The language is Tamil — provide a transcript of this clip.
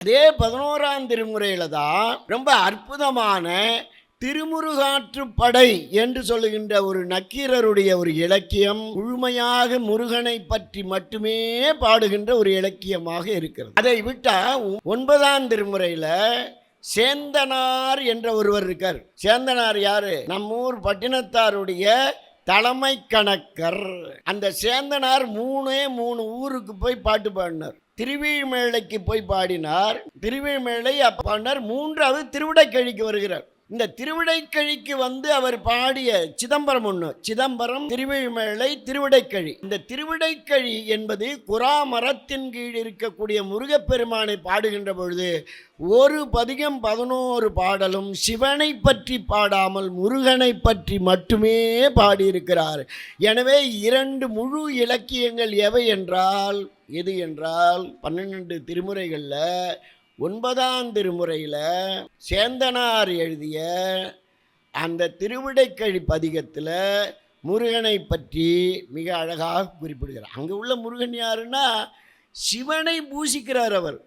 அதே பதினோராம் திருமுறையில தான் ரொம்ப அற்புதமான திருமுருகாற்றுப்படை என்று சொல்லுகின்ற ஒரு நக்கீரருடைய ஒரு இலக்கியம் முழுமையாக முருகனை பற்றி மட்டுமே பாடுகின்ற ஒரு இலக்கியமாக இருக்கிறது. அதை விட்டா ஒன்பதாம் திருமுறையில சேந்தனார் என்ற ஒருவர் இருக்கார். சேந்தனார் யாரு? நம்ம ஊர் பட்டினத்தாருடைய தலைமை கணக்கர் அந்த சேந்தனார் மூணே மூணு ஊருக்கு போய் பாட்டு பாடினார். திருவிழிமேளைக்கு போய் பாடினார். திருவிழிமேளை அப்ப பாடினார். மூன்றாவது திருவிடைக்கழிக்கு வருகிறார். இந்த திருவிடைக்கழிக்கு வந்து அவர் பாடிய சிதம்பரம் ஒன்று சிதம்பரம் திருவிழிமேளை திருவிடைக்கழி. இந்த திருவிடைக்கழி என்பது குரா மரத்தின் கீழ் இருக்கக்கூடிய முருகப்பெருமானை பாடுகின்ற பொழுது ஒரு பதிகம் பதினோரு பாடலும் சிவனை பற்றி பாடாமல் முருகனை பற்றி மட்டுமே பாடியிருக்கிறார். எனவே இரண்டு முழு இலக்கியங்கள் எவை என்றால் எது என்றால் பன்னெண்டு திருமுறைகளில் ஒன்பதாம் திருமுறையில் சேந்தனார் எழுதிய அந்த திருவிடைக்கழி பதிகத்தில் முருகனை பற்றி மிக அழகாக குறிப்பிடுகிறார். அங்கே உள்ள முருகன் யாருன்னா சிவனை பூசிக்கிறார் அவர்.